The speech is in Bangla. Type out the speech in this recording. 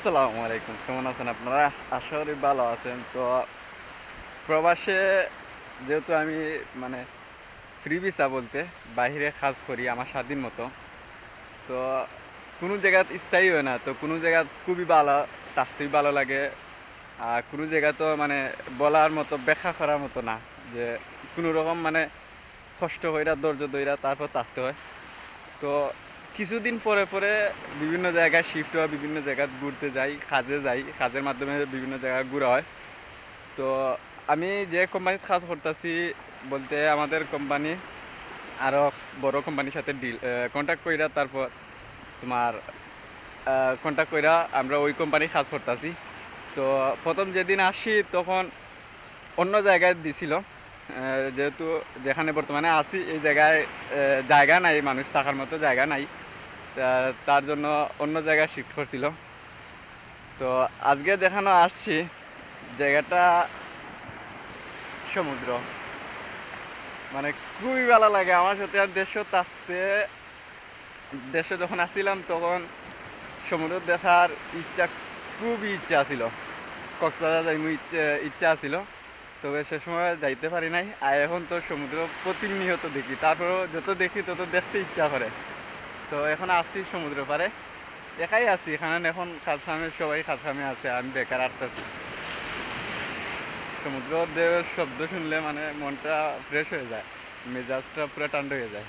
আসসালামু আলাইকুম, কেমন আছেন আপনারা? আশা করি ভালো আছেন। তো প্রবাসে যেহেতু আমি মানে ফ্রি ভিসা বলতে বাহিরে কাজ করি আমার স্বাধীন মতো, তো কোনো জায়গাত স্থায়ী হয় না। তো কোনো জায়গাত খুবই ভালো থাকতেই ভালো লাগে। আর কোনো জায়গা তো মানে বলার মতো, ব্যাখ্যা করার মতো না যে কোনো রকম মানে কষ্ট হইরা, ধৈর্য ধইরা তারপর থাকতে হয়। তো কিছুদিন পরে পরে বিভিন্ন জায়গায় শিফট হয়, বিভিন্ন জায়গায় ঘুরতে যাই, কাজে যাই, কাজের মাধ্যমে বিভিন্ন জায়গায় ঘোরা হয়। তো আমি যে কোম্পানিতে কাজ করতেছি বলতে আমাদের কোম্পানি আরও বড় কোম্পানির সাথে ডিল কন্ট্যাক্ট কইরা তারপর তোমার কন্ট্যাক্ট কইরা আমরা ওই কোম্পানির কাজ করতেছি। তো প্রথম যেদিন আসি তখন অন্য জায়গায় দিছিল যেহেতু যেখানে বর্তমানে আছি এই জায়গায় জায়গা নাই, মানুষ থাকার মতো জায়গা নাই। তার জন্য অন্য জায়গায় শিফট করছিল। তো আজকে যেখানে আসছি জায়গাটা সমুদ্র। মানে খুবই ভালো লাগে, আমার সাথে আর দেশও থাকতে। দেশে যখন আসছিলাম তখন সমুদ্র দেখার ইচ্ছা, খুবই ইচ্ছা ছিল। কক্সবাজার যাইমু ইচ্ছা ইচ্ছা ছিল। তবে সে সময় যাইতে পারি নাই। আর এখন তো সমুদ্র প্রতিনিয়ত দেখি। তারপরেও যত দেখি তত দেখতে ইচ্ছা করে। তো এখন আসছি সমুদ্র পারে একাই আছি, এখানে এখন খাসখামে সবাই কাজখামে আছে, আমি বেকার আসতেছি সমুদ্র শব্দ শুনলে মানে মনটা ফ্রেশ হয়ে যায়, মেজাজটা পুরো ঠান্ডা হয়ে যায়।